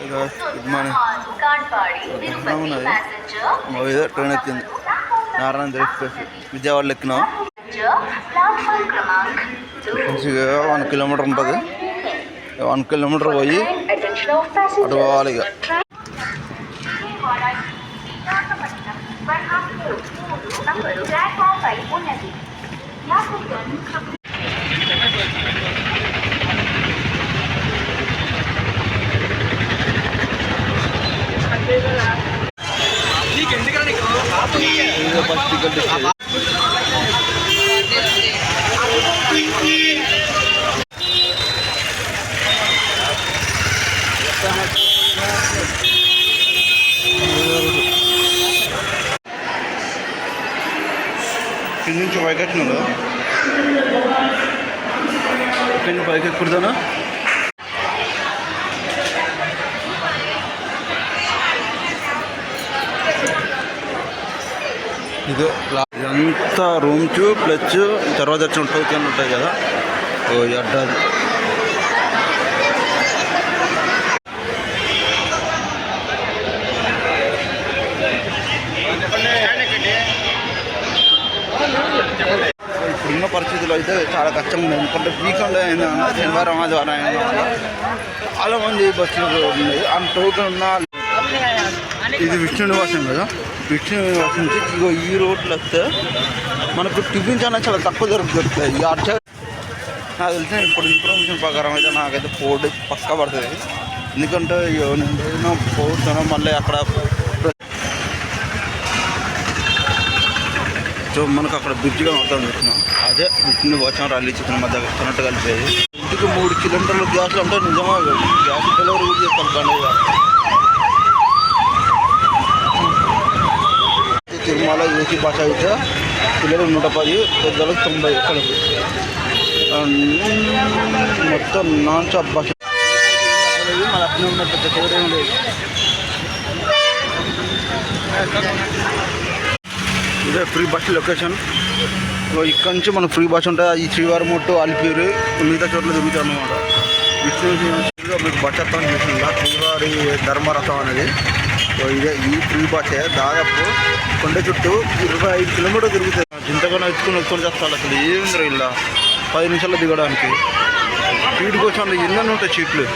Good morning మా ఏదో train ఎక్కింది. నారాయణ విజయవాడలో ఎక్కినాం. వన్ కిలోమీటర్ ఉంటుంది. వన్ కిలోమీటర్ పోయి అటు పోవాలి ఇక. కింద నుంచి పైకి ఎక్కినాడు పైకెక్కుడుదానా ఇదో లా- ఇదంతా రూమ్స్ ప్లస్ తర్వాత వచ్చిన టోకెన్ ఉంటాయి కదా? ఓ అడ్డాది. ఇప్పుడున్న పరిస్థితుల్లో అయితే చాలా కష్టంగా ఉంది. ఎందుకంటే వీకెండ్ అయింది అన్న శనివారం ఆదివారం అయింది చాలా మంది బస్సులు ఉన్నాయి అంత టోకెన్ ఉన్న ఇది విష్ణు నివాసం కదా? విష్ణు నివాసం ఇగో ఈ రోడ్లు వస్తే మనకు టిఫిన్ చాలా చాలా తక్కువ దొరుకుతుంది దొరుకుతాయి. ఈ అటు నాకు తెలిసిన ఇప్పుడు ఇన్ఫర్మేషన్ ప్రకారం అయితే నాకైతే ఫోర్ డేస్ పక్కా పడుతుంది. ఎందుకంటే నేను రోజున పోతున్నాను మళ్ళీ అక్కడ సో మనకు అక్కడ బ్రిడ్జ్గా మొత్తం చూస్తున్నాం. అదే బ్రిడ్జ్ని నివాసం రైల్వే చిత్రం మధ్య వస్తున్నట్టు కలిపేది ఇంటికి మూడు కిలోమీటర్ల గ్యాస్ అంటే నిజమా గ్యాస్ డెలివరీ కూడా చేస్తాను బండి. గ్రామాల యూసీ ఏసీ బస్ పిల్లలు నూట పది పెద్దలు తొంభై. ఎక్కడికి మొత్తం నాన్ స్టాప్ భాష. మన అక్కడ ఉన్న పెద్ద తేడా లేదు ఇదే ఫ్రీ బస్ లొకేషన్. సో ఇక్కడ నుంచి మన ఫ్రీ బస్ ఉంటుంది. ఈ శ్రీవారం మొట్టు అలిపిరి మిగతా చోట్ల తిరుగుతాం అనమాట విష్ణు మీకు బస్ వస్తాం చేసిందా? శ్రీవారి ధర్మరథం అనేది. సో ఇదే ఈ ఫ్రీ బాటే దాదాపు కొండ చుట్టూ ఇరవై ఐదు కిలోమీటర్లు తిరుగుతాయి చింతకన్నా ఎత్తుకుని ఎత్తుకొని చేస్తారు అసలు. ఏమి ఇలా పది నిమిషాల్లో దిగడానికి. సీట్ కోసం ఎన్నో ఉంటాయి సీట్లు